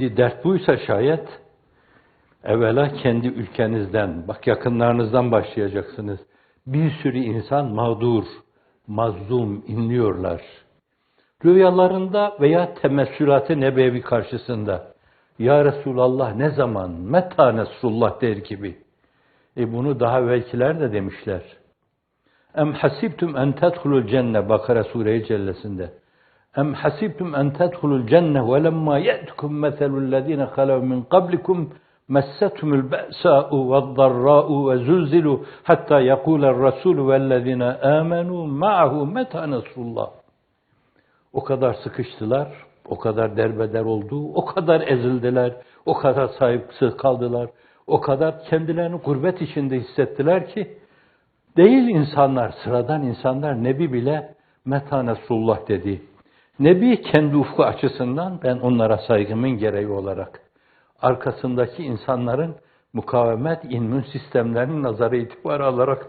Dert buysa şayet evvela kendi ülkenizden, bak yakınlarınızdan başlayacaksınız. Bir sürü insan mağdur, mazlum inliyorlar. Rüyalarında veya temessülat-ı nebevi karşısında Ya Resulallah ne zaman, meta Nesrullah der gibi. E bunu daha evvelkiler de demişler. Em hasibtum en tedhulul cenne Bakara Sure-i Cellesinde. Hasibtum en tedhulul cenne ve lemma ye'tukum meselul lezine halav min qablikum messetumul be'sa'u ve'd-darra'u ve zulzilu hatta yekula'r rasul ve'llezine amenu ma'ahu meta nasrullah. O kadar sıkıştılar, o kadar derbeder oldu, o kadar ezildiler, o kadar sahipsiz kaldılar, o kadar kendilerini gurbet içinde hissettiler ki değil insanlar, sıradan insanlar Nebi bile meta nasrullah dedi. Nebi kendi ufku açısından ben onlara saygımın gereği olarak arkasındaki insanların mukavemet immün sistemlerinin nazarı itibarı alarak.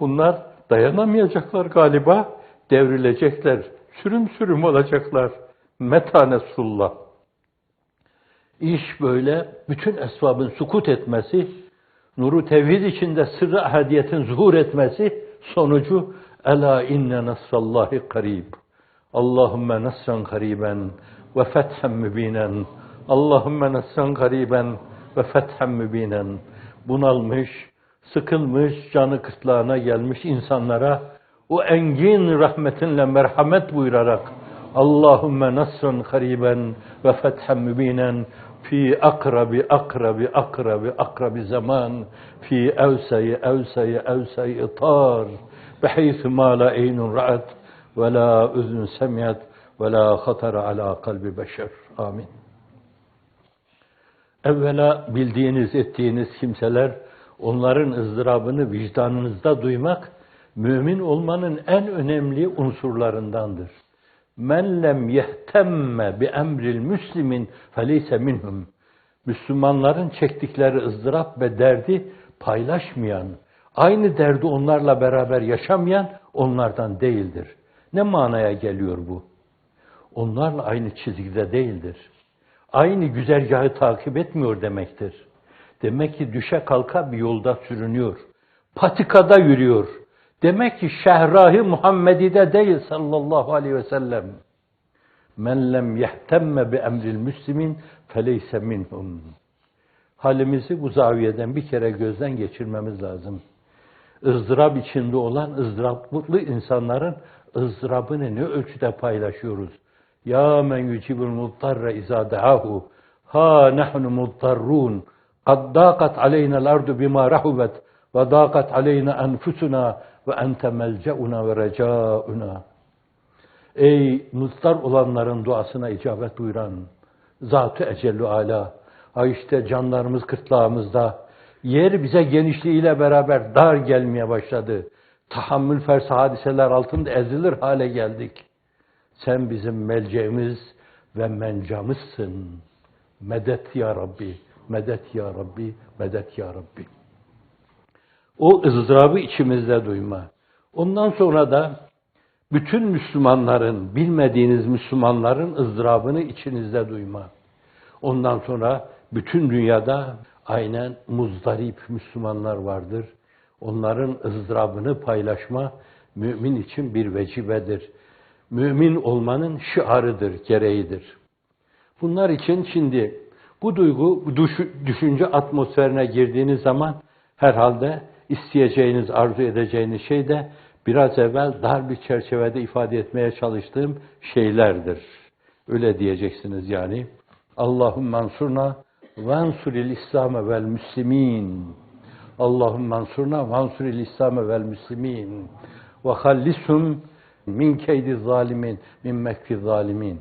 Bunlar dayanamayacaklar galiba, devrilecekler, sürüm sürüm olacaklar. Meta Nesrullah. İş böyle, bütün esbabın sukut etmesi, nuru tevhid içinde sırrı ahadiyetin zuhur etmesi, sonucu Ela inne nasrallahi karib. Allahümme nasran kariben ve fethen mübinen. Allahümme nasran kariben ve fethen mübinen. Bunalmış, sıkılmış, canı kıtlağına gelmiş insanlara o engin rahmetinle merhamet buyurarak Allahümme nasrın kariben ve fethen mübinen fi akrabi akrabi akrabi akrabi zaman fi evseyi evseyi evseyi tar biheythu ma la aynun ra'at ve la üzün semiyet ve la hatara ala kalbi beşer. Amin. Evvela bildiğiniz, ettiğiniz kimseler, onların ızdırabını vicdanınızda duymak, mümin olmanın en önemli unsurlarındandır. Men lem yehtemme bi emril müslimin feleyse minhum. Müslümanların çektikleri ızdırap ve derdi paylaşmayan, aynı derdi onlarla beraber yaşamayan onlardan değildir. Ne manaya geliyor bu? Onlarla aynı çizgide değildir. Aynı güzergahı takip etmiyor demektir. Demek ki düşe kalka bir yolda sürünüyor. Patikada yürüyor. Demek ki şehrahi Muhammedi'de değil sallallahu aleyhi ve sellem. Men lem yehtemme bi emril müslimin feleyse minhum. Halimizi bu zaviyeden bir kere gözden geçirmemiz lazım ızdırap içinde olan ızdıraplı insanların ızdırabını ne ölçüde paylaşıyoruz? Ya men yucibul muttarre izâ dehahu ha nahnu muttarrun kad dâkat aleyna'l ardu bima rahubet ve dâkat aleyna enfusuna ve ente melce'una ve recâuna. Ey muttar olanların duasına icabet buyuran Zat-ı Ecellü Ala. Ha işte canlarımız kırtlağımızda, Yer bize genişliğiyle beraber dar gelmeye başladı. Tahammül fers hadiseler altında ezilir hale geldik. Sen bizim melceğimiz ve mencamızsın. Medet ya Rabbi, medet ya Rabbi, medet ya Rabbi. O ızdırabı içimizde duyma. Ondan sonra da bütün Müslümanların, bilmediğiniz Müslümanların ızdırabını içinizde duyma. Ondan sonra bütün dünyada aynen muzdarip Müslümanlar vardır. Onların ızdırabını paylaşma mümin için bir vecibedir. Mümin olmanın şiarıdır, gereğidir. Bunlar için şimdi bu duygu, düşünce atmosferine girdiğiniz zaman herhalde isteyeceğiniz, arzu edeceğiniz şey de biraz evvel dar bir çerçevede ifade etmeye çalıştığım şeylerdir. Öyle diyeceksiniz yani. Allahümme ansurna vansuril İslam vel müslimin. Allahümme ansurna vansuril İslam vel müslimin. Ve hallisum min keydi zalimin, min mekfi zalimin.